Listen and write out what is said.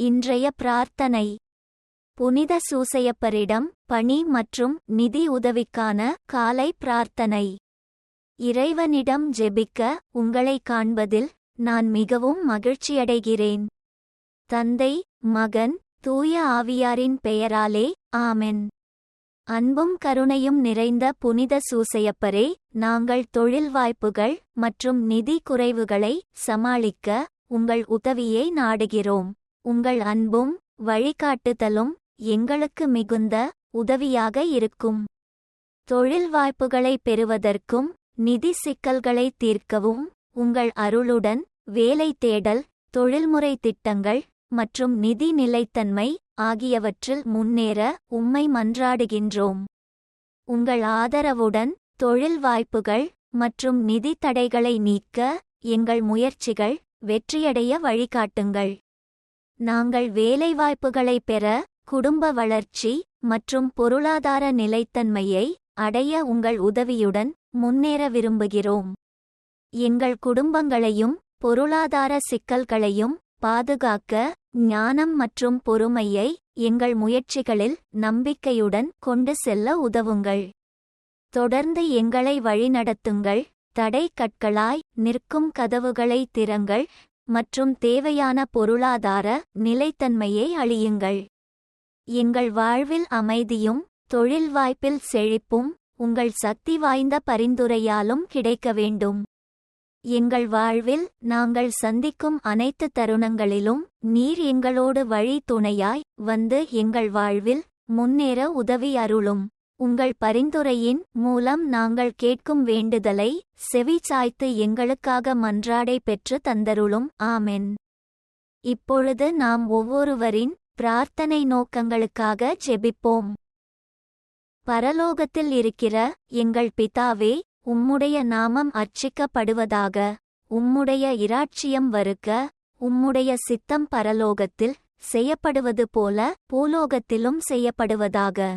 இன்றைய பிரார்த்தனை. புனித சூசையப்பரிடம் பணி மற்றும் நிதி உதவிக்கான காலை பிரார்த்தனை. இறைவனிடம் ஜெபிக்க உங்களை காண்பதில் நான் மிகவும் மகிழ்ச்சியடைகிறேன். தந்தை மகன் தூய ஆவியாரின் பெயராலே ஆமென். அன்பும் கருணையும் நிறைந்த புனித சூசையப்பரே நாங்கள் தொழில் வாய்ப்புகள் மற்றும் நிதி குறைவுகளை சமாளிக்க உங்கள் உதவியை நாடுகிறோம். உங்கள் அன்பும் வழிகாட்டுதலும் எங்களுக்கு மிகுந்த உதவியாக இருக்கும். தொழில் வாய்ப்புகளை பெறுவதற்கும் நிதி சிக்கல்களை தீர்க்கவும் உங்கள் அருளுடன் வேலை தேடல் தொழில்முறை திட்டங்கள் மற்றும் நிதி நிலைத்தன்மை ஆகியவற்றில் முன்னேற உம்மை மன்றாடுகின்றோம். உங்கள் ஆதரவுடன் தொழில் வாய்ப்புகள் மற்றும் நிதி தடைகளை நீக்க எங்கள் முயற்சிகள் வெற்றியடைய வழிகாட்டுங்கள். நாங்கள் வேலைவாய்ப்புகளை பெற குடும்ப வளர்ச்சி மற்றும் பொருளாதார நிலைத்தன்மையை அடைய உங்கள் உதவியுடன் முன்னேற விரும்புகிறோம். எங்கள் குடும்பங்களையும் பொருளாதார சிக்கல்களையும் பாதுகாக்க ஞானம் மற்றும் பொறுமையை எங்கள் முயற்சிகளில் நம்பிக்கையுடன் கொண்டு செல்ல உதவுங்கள். தொடர்ந்து எங்களை வழிநடத்துங்கள் தடை கற்களாய் நிற்கும் கதவுகளை திறங்கள் மற்றும் தேவையான பொருளாதார நிலைத்தன்மையை அழியுங்கள். எங்கள் வாழ்வில் அமைதியும் தொழில் வாய்ப்பில் செழிப்பும் உங்கள் சக்தி வாய்ந்த பரிந்துரையாலும் கிடைக்க வேண்டும். எங்கள் வாழ்வில் நாங்கள் சந்திக்கும் அனைத்து தருணங்களிலும் நீர் எங்களோடு வழி துணையாய் வந்து எங்கள் வாழ்வில் முன்னேற உதவி அருளும். உங்கள் பரிந்துரையின் மூலம் நாங்கள் கேட்கும் வேண்டுதலை செவி சாய்த்து எங்களுக்காக மன்றாடை பெற்று தந்தருளும். ஆமென். இப்பொழுது நாம் ஒவ்வொருவரின் பிரார்த்தனை நோக்கங்களுக்காக ஜெபிப்போம். பரலோகத்தில் இருக்கிற எங்கள் பிதாவே உம்முடைய நாமம் அர்ச்சிக்கப்படுவதாக உம்முடைய இராட்சியம் வருக உம்முடைய சித்தம் பரலோகத்தில் செய்யப்படுவது போல பூலோகத்திலும் செய்யப்படுவதாக.